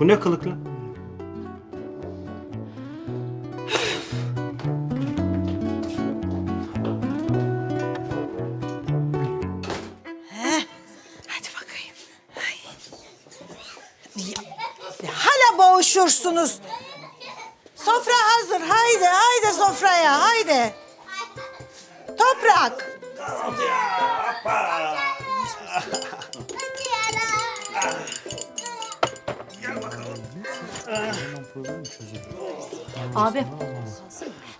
Bu ne kılık hala boğuşursunuz. Sofra hazır. Haydi, haydi sofraya, haydi. Toprak. Abi.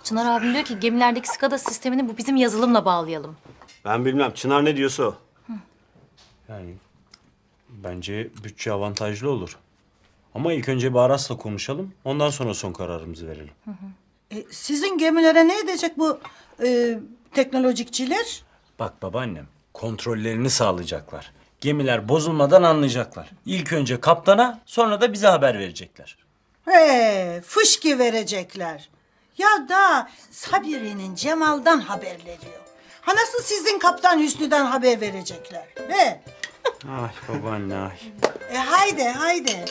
Çınar abim diyor ki gemilerdeki SCADA sistemini bu bizim yazılımla bağlayalım. Ben bilmem. Çınar ne diyorsa o. Yani bence bütçe avantajlı olur. Ama ilk önce bir Aras'la konuşalım. Ondan sonra son kararımızı verelim. E, sizin gemilere ne edecek bu e, teknolojikçiler? Bak babaannem, kontrollerini sağlayacaklar. Gemiler bozulmadan anlayacaklar. İlk önce kaptana, sonra da bize haber verecekler. He, fışki verecekler. Ya da Sabire'nin Cemal'dan haberleri yok. Ha nasıl sizin kaptan Hüsnü'den haber verecekler? He? Ay babaanne ay. E haydi haydi.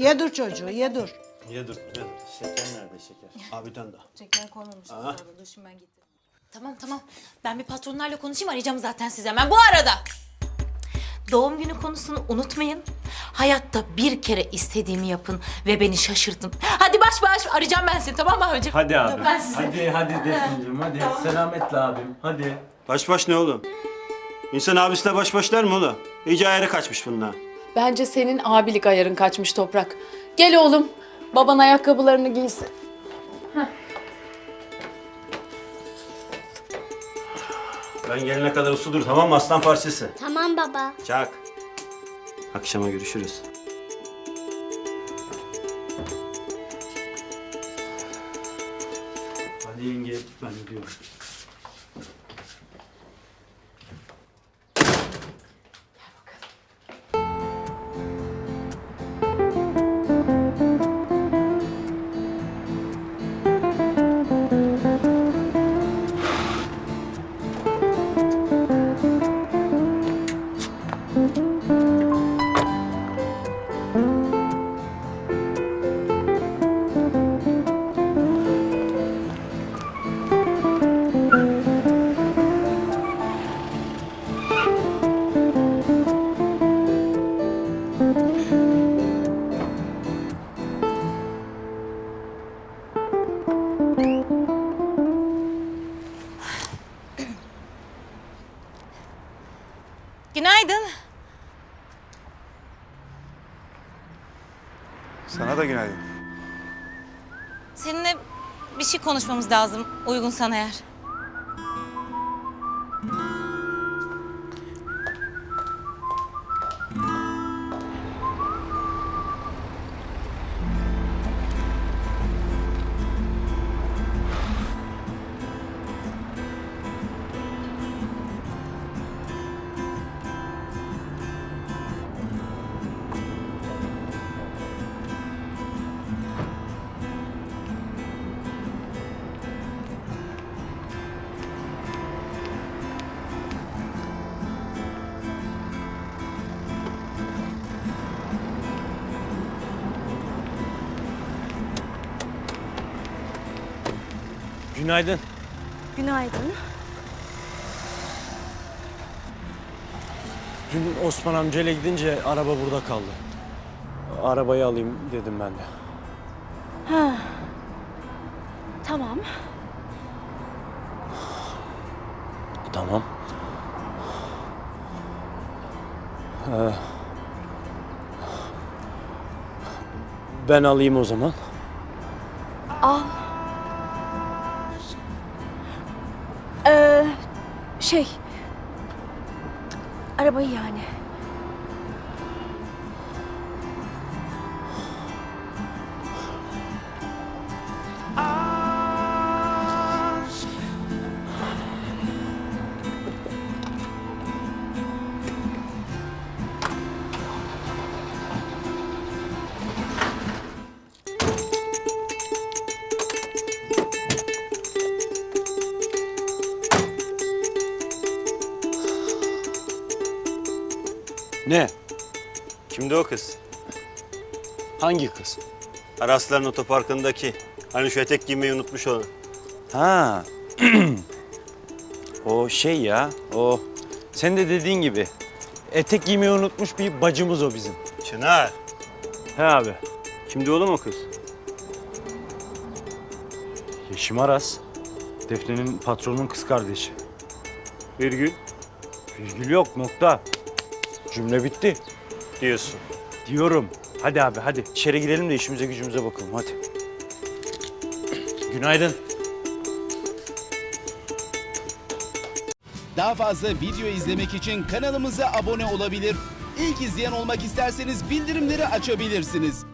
Ye dur çocuğu ye dur. Ye dur, ye dur. Şeker nerede şeker? Abi tane daha. Şeker koymamış. Dur şimdi ben getireyim. Tamam tamam. Ben bir patronlarla konuşayım arayacağım zaten sizi hemen bu arada. Doğum günü konusunu unutmayın. Hayatta bir kere istediğimi yapın ve beni şaşırtın. Hadi baş baş arayacağım ben seni tamam mı abicim? Hadi abi. Ben size- Hadi hadi Defne'cim hadi. Selametle abim. Hadi. Baş baş ne oğlum? İnsan abisiyle baş baş der mi oğlum? İyice ayarı kaçmış bunlar. Bence senin abilik ayarın kaçmış Toprak. Gel oğlum, baban ayakkabılarını giysin. Ben gelene kadar usudur tamam mı aslan parçası? Tamam baba. Çak. Akşama görüşürüz. Hadi yenge ben gidiyorum. Sana da günaydın. Seninle bir şey konuşmamız lazım uygunsan eğer. Günaydın. Günaydın. Dün Osman amcayla gidince araba burada kaldı. Arabayı alayım dedim ben de. Ha. Tamam. Tamam. Ee, ben alayım o zaman. Şey. Arabayı yani. Ne? Kimdi o kız? Hangi kız? Arasların otoparkındaki. Hani şu etek giymeyi unutmuş olan. Ha. o şey ya. O sen de dediğin gibi. Etek giymeyi unutmuş bir bacımız o bizim. Çınar. He abi. Kimdi oğlum o kız? Yeşim Aras. Defne'nin patronunun kız kardeşi. Virgül Virgül yok nokta. Cümle bitti. diyorsun. Diyorum. Hadi abi hadi. İçeri girelim de işimize gücümüze bakalım hadi. Günaydın. Daha fazla video izlemek için kanalımıza abone olabilir. İlk izleyen olmak isterseniz bildirimleri açabilirsiniz.